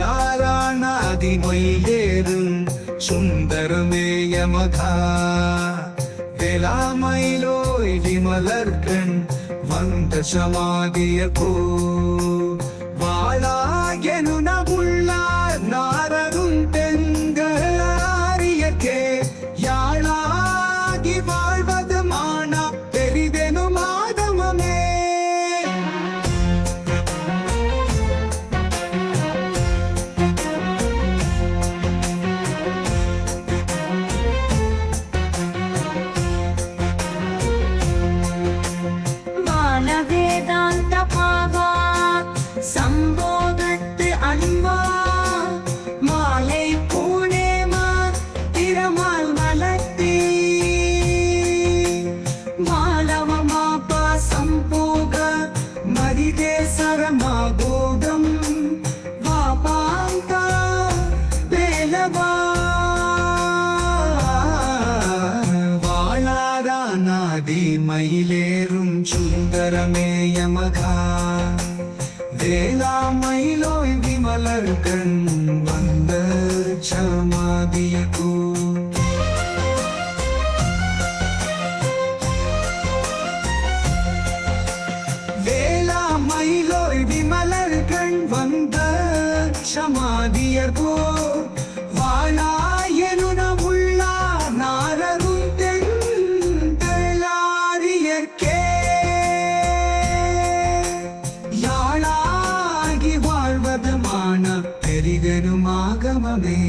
வாழாராணாதி மொய்யேறும் சுந்தரமேயமகா வேளாமையிலோய் விமலர்கண் வந்த சமாதிய போ வாழாயனுன மானவேதாந்த பாவா சம்போதத்து அன்பா மாலை பூனேமா திறமால் மலர்த்தி மாலவ மாபா சம்போக மரிதே சரமாபோகம் வாபாங்க வேலவா. வாழாரானாதி மயிலேறும் சுந்தரமேயமகா விமலர் கண் வந்த சமாதியகூ. வேளாமயிலோய் விமலர்கள் வந்த சமாதியகோ. வாழாயனுன வாழ்வது மான பெரிதெனுமாகமமே